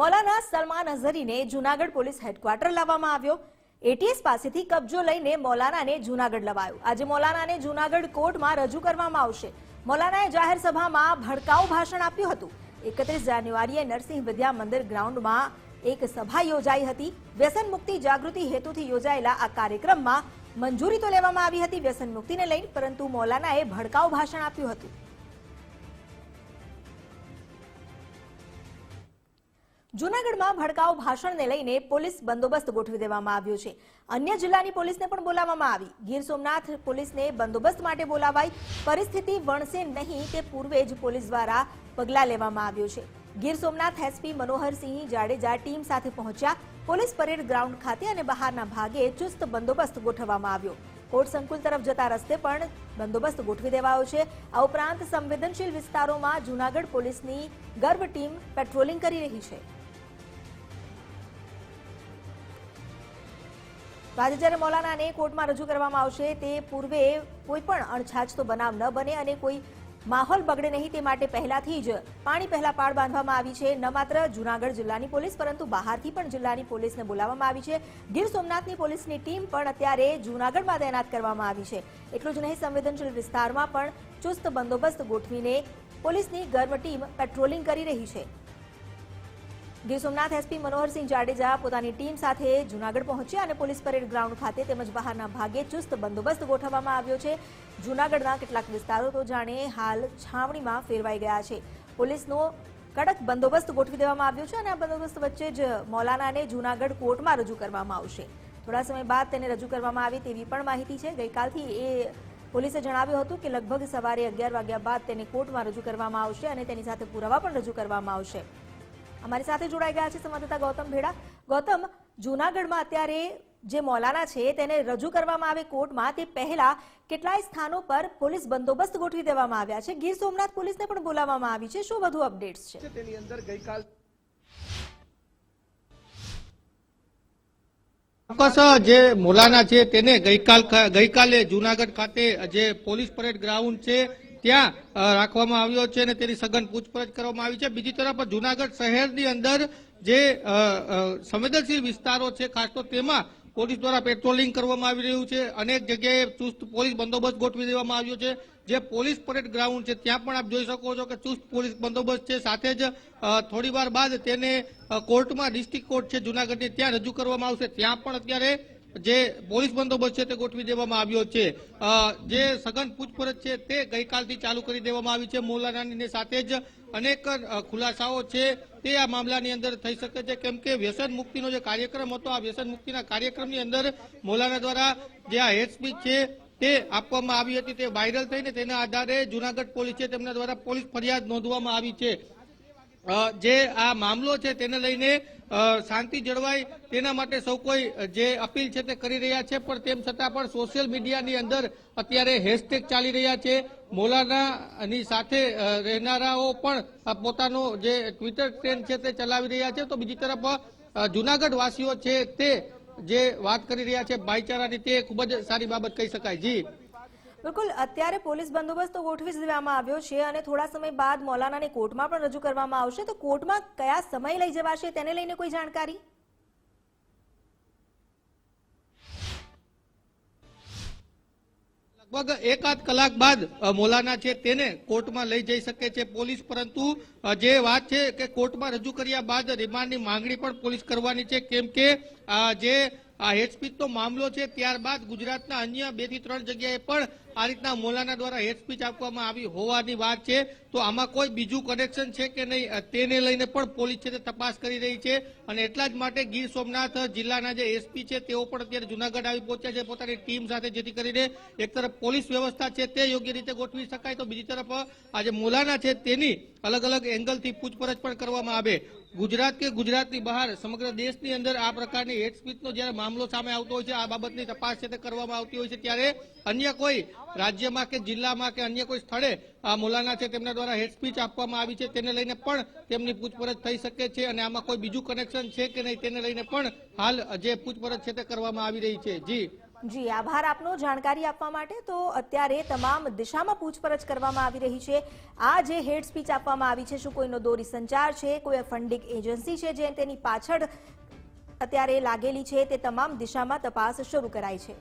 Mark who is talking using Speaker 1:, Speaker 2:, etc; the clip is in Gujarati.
Speaker 1: મૌલાના સલમાન અઝહરીને જૂનાગઢ પોલીસ હેડક્વાર્ટર લાવવામાં આવ્યો. એટીએસ પાસેથી કબજો લઈને મૌલાનાને જૂનાગઢ લવાયો. આજે મૌલાનાને જૂનાગઢ કોર્ટમાં રજૂ કરવામાં આવશે. મૌલાનાએ જાહેર સભામાં ભડકાઉ ભાષણ આપ્યું હતું. એકત્રીસ જાન્યુઆરીએ નરસિંહ વિદ્યા મંદિર ગ્રાઉન્ડમાં એક સભા યોજાઈ હતી. વ્યસન મુક્તિ જાગૃતિ હેતુથી યોજાયેલા આ કાર્યક્રમમાં મંજૂરી તો લેવામાં આવી હતી વ્યસન મુક્તિને લઈને, પરંતુ મૌલાનાએ ભડકાઉ ભાષણ આપ્યું હતું. જૂનાગઢમાં ભડકાઉ ભાષણને લઈને પોલીસ બંદોબસ્ત ગોઠવી દેવામાં આવ્યો છે. અન્ય જિલ્લાની પોલીસને પણ બોલાવવામાં આવી. ગીર સોમનાથ પોલીસને બંદોબસ્ત માટે બોલાવાઈ. પરિસ્થિતિ વણસે નહીં તે પૂર્વે જ પોલીસ દ્વારા પગલાં લેવામાં આવ્યો છે. ગીર સોમનાથ એસપી મનોહરસિંહ જાડેજા ટીમ સાથે પહોંચ્યા. પોલીસ પરેડ ગ્રાઉન્ડ ખાતે અને બહારના ભાગે ચુસ્ત બંદોબસ્ત ગોઠવવામાં આવ્યો. કોર્ટ સંકુલ તરફ જતા રસ્તે પણ બંદોબસ્ત ગોઠવી દેવાયો છે. આ ઉપરાંત સંવેદનશીલ વિસ્તારોમાં જૂનાગઢ પોલીસની ગર્વ ટીમ પેટ્રોલિંગ કરી રહી છે. તો જ્યારે મૌલાનાને કોર્ટમાં રજૂ કરવામાં આવશે, તે પૂર્વે કોઈ પણ અણછાજતો બનાવ ન બને અને કોઈ માહોલ બગડે નહીં તે માટે પહેલાથી જ પાણી પહેલા પાળ બાંધવામાં આવી છે. ન માત્ર જૂનાગઢ જિલ્લાની પોલીસ, પરંતુ બહારથી પણ જિલ્લાની પોલીસને બોલાવવામાં આવી છે. ગીર સોમનાથની પોલીસની ટીમ પણ અત્યારે જૂનાગઢમાં તૈનાત કરવામાં આવી છે. એટલું જ નહીં, સંવેદનશીલ વિસ્તારમાં પણ ચુસ્ત બંદોબસ્ત ગોઠવીને પોલીસની ગર્વ ટીમ પેટ્રોલિંગ કરી રહી છે. ગીર સોમનાથ એસપી મનોહરસિંહ જાડેજા પોતાની ટીમ સાથે જૂનાગઢ પહોંચ્યા અને પોલીસ પરેડ ગ્રાઉન્ડ ખાતે તેમજ બહારના ભાગે ચુસ્ત બંદોબસ્ત ગોઠવવામાં આવ્યો છે. જૂનાગઢના કેટલાક વિસ્તારો તો જાણે હાલ છાવણીમાં ફેરવાઈ ગયા છે. પોલીસનો કડક બંદોબસ્ત ગોઠવી દેવામાં આવ્યો છે અને આ બંદોબસ્ત વચ્ચે જ મૌલાનાને જૂનાગઢ કોર્ટમાં રજૂ કરવામાં આવશે. થોડા સમય બાદ તેને રજૂ કરવામાં આવે તેવી પણ માહિતી છે. ગઈકાલથી એ પોલીસે જણાવ્યું હતું કે લગભગ સવારે અગિયાર વાગ્યા બાદ તેને કોર્ટમાં રજૂ કરવામાં આવશે અને તેની સાથે પુરાવા પણ રજૂ કરવામાં આવશે. અમારી સાથે જોડાઈ ગયા છે સંવાદદાતા ગૌતમ ભેડા. ગૌતમ જૂનાગઢમાં અત્યારે જે મૌલાના છે તેને રજૂ કરવામાં આવે કોર્ટમાં તે પહેલા કેટલાય સ્થાનો પર પોલીસ બંદોબસ્ત ગોઠવી દેવામાં આવ્યા છે. ગીર સોમનાથ પોલીસને પણ બોલાવવામાં આવી છે. શું વધુ અપડેટ્સ છે?
Speaker 2: તેની અંદર ગઈકાલ ચોક્કસ જે મોલાના છે તેને ગઈકાલ ગઈકાલે જુનાગઢ ખાતે જે પોલીસ પરેડ ગ્રાઉન્ડ છે ત્યાં રાખવામાં આવ્યો છે અને તેની સઘન પૂછપરછ કરવામાં આવી છે. બીજી તરફ, જુનાગઢ શહેરની અંદર જે સંવેદનશીલ વિસ્તારો છે, ખાસ તો તેમાં પોલીસ દ્વારા પેટ્રોલિંગ કરવામાં આવી રહ્યું છે. અનેક જગ્યાએ ચુસ્ત પોલીસ બંદોબસ્ત ગોઠવી દેવામાં આવ્યો છે. જે પોલીસ પરેડ ગ્રાઉન્ડ છે, ત્યાં પણ આપ જોઈ શકો છો કે ચુસ્ત પોલીસ બંદોબસ્ત છે. સાથે જ થોડી વાર બાદ તેને કોર્ટમાં ડિસ્ટ્રિક્ટ કોર્ટ છે, જુનાગઢની, ત્યાં રજૂ કરવામાં આવશે. ત્યાં પણ અત્યારે જે પોલીસ બંદોબસ્ત છે તે ગોઠવી દેવામાં આવ્યો છે. જે સઘન પૂછપરછ છે તે ગઈકાલથી ચાલુ કરી દેવામાં આવી છે મૌલાનાની સાથે જ અનેક ખુલાસાઓ છે. તે આ મામલાની અંદર થઈ શકે છે કેમ કે વ્યસન મુક્તિનો જે કાર્યક્રમ હતો, આ વ્યસન મુક્તિના કાર્યક્રમની અંદર મૌલાના દ્વારા જે આ હેડ છે તે આપવામાં આવી હતી. તે વાયરલ થઈને તેના આધારે જુનાગઢ પોલીસ છે તેમના દ્વારા પોલીસ ફરિયાદ નોંધવામાં આવી છે. જે આ મામલો છે તેને લઈને શાંતિ જળવાય તેના માટે સૌ કોઈ જે અપીલ છે તે કરી રહ્યા છે, પણ તેમ છતાં પણ સોશિયલ મીડિયાની અંદર અત્યારે હેશટેગ ચાલી રહ્યા છે. મોલાનાની સાથે રહેનારાઓ પણ પોતાનો જે ટ્વિટર ટ્રેન્ડ છે તે ચલાવી રહ્યા છે. તો બીજી તરફ જુનાગઢ વાસીઓ છે તે જે વાત કરી રહ્યા છે, ભાઈચારાની તે ખૂબ જ સારી બાબત કહી શકાય. જી.
Speaker 1: બિલકુલ, અત્યારે પોલીસ બંદોબસ્ત તો ગોઠવી દેવામાં આવ્યો છે અને થોડા સમય બાદ મૌલાનાને કોર્ટમાં પણ રજૂ કરવામાં આવશે. તો કોર્ટમાં કયા સમય લઈ જવાશે તેને લઈને કોઈ જાણકારી?
Speaker 2: લગભગ એકાદ કલાક બાદ મોલાના છે તેને કોર્ટમાં લઈ જઈ શકે છે પોલીસ. પરંતુ જે વાત છે કે કોર્ટમાં રજૂ કર્યા બાદ રિમાન્ડની માંગણી પણ પોલીસ કરવાની છે. કેમ કે જે આ હેડ મામલો છે, ત્યારબાદ ગુજરાતના અન્ય બેથી ત્રણ જગ્યાએ પણ આ રીતના મોલાના દ્વારા હેડ સ્પીચ આપવામાં આવી હોવાની વાત છે. તો આમાં કોઈ બીજું કનેક્શન છે કે નહીં તેને લઈને પણ પોલીસ છે તે તપાસ કરી રહી છે. અને એટલા જ માટે ગીર સોમનાથ જિલ્લાના જે એસપી છે તેઓ પણ અત્યારે જુનાગઢ આવી પહોંચ્યા છે પોતાની ટીમ સાથે, જેથી કરીને એક તરફ પોલીસ વ્યવસ્થા છે તે યોગ્ય રીતે ગોઠવી શકાય, તો બીજી તરફ આ જે મોલાના છે તેની અલગ અલગ એંગલથી પૂછપરછ પણ કરવામાં આવે. ગુજરાત કે ગુજરાતની બહાર, સમગ્ર દેશની અંદર આ પ્રકારની હેડ સ્પીચનો જ્યારે મામલો સામે આવતો હોય છે, આ બાબતની તપાસ છે તે કરવામાં આવતી હોય છે ત્યારે અન્ય કોઈ રાજ્યમાં કે જિલ્લામાં કે અન્ય કોઈ સ્થળે આ મોલાના છે તેમના દ્વારા હેડ સ્પીચ આપવામાં આવી છે, તેને લઈને પણ તેમની પૂછપરછ થઈ શકે છે અને આમાં કોઈ બીજું કનેક્શન છે કે નહીં તેને લઈને પણ હાલ જે પૂછપરછ છે તે કરવામાં આવી રહી છે. જી.
Speaker 1: જી, આભાર આપનો જાણકારી આપવા માટે. તો અત્યારે તમામ દિશામાં પૂછપરછ કરવામાં આવી રહી છે. આ જે હેડ સ્પીચ આપવામાં આવી છે, શું કોઈનો દોરી સંચાર છે, કોઈ ફંડિંગ એજન્સી છે જે તેની પાછળ અત્યારે લાગેલી છે, તે તમામ દિશામાં તપાસ શરૂ કરાઈ છે.